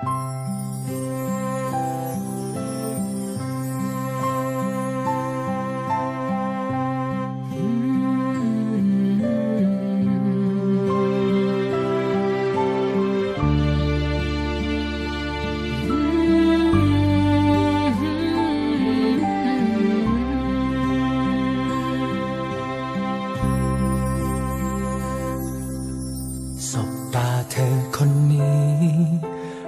สบตาเธอคนนี้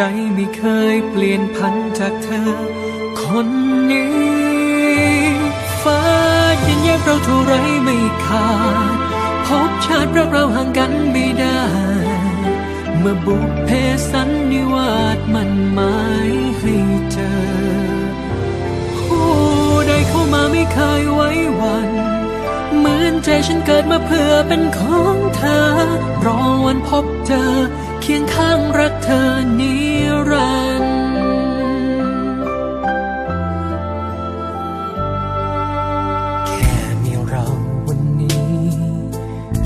ใจไม่เคยเปลี่ยนพันจากเธอ คนนี้ ฟ้ายันแยกเราเท่าไรไม่ขาด พบชาติรักเราห่างกันไม่ได้ เมื่อบุพเพสันนิวาสมันหมายให้เจอ ผู้ใดเข้ามาไม่เคยไว้วันเหมือนใจฉันเกิดมาเพื่อเป็นของเธอ รอวันพบเจอ เคียงข้างรักเธอนิ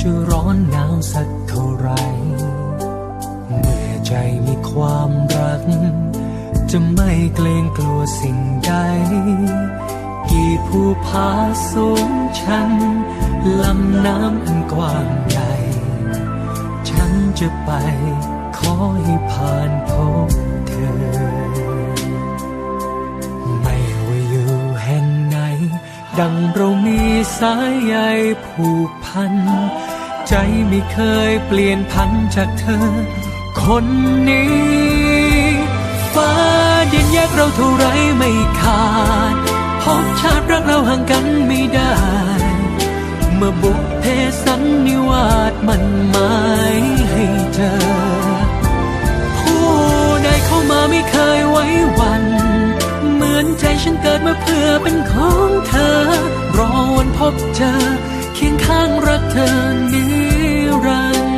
จะร้อนหนาวสักเท่าไร เมื่อใจมีความรัก จะไม่เกรงกลัวสิ่งใด กี่ภูผาสูงชันลำน้ำอันกว้างใหญ่ ฉันจะไปขอให้ผ่านพบเธอ ดังเรามีสายใยผูกพัน ใจไม่เคยเปลี่ยนพันจากเธอ คนนี้ ฟ้าดินแยกเราเท่าไรไม่ขาดพบชาติรักเราห่างกันไม่ได้ เมื่อบุพเพสันนิวาสมันหมายให้เจอ บเจอ เคียงข้างรักเธอนิรันด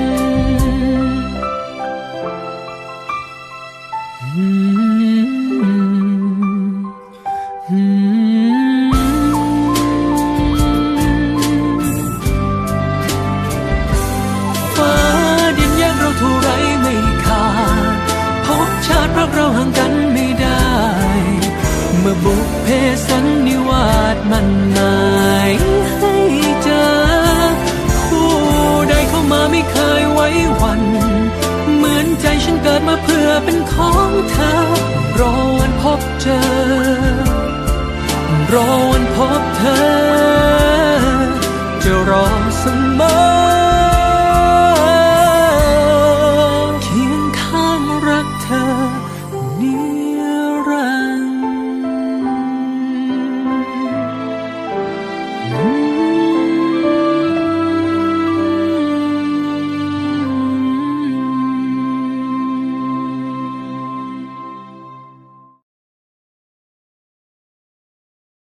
ร์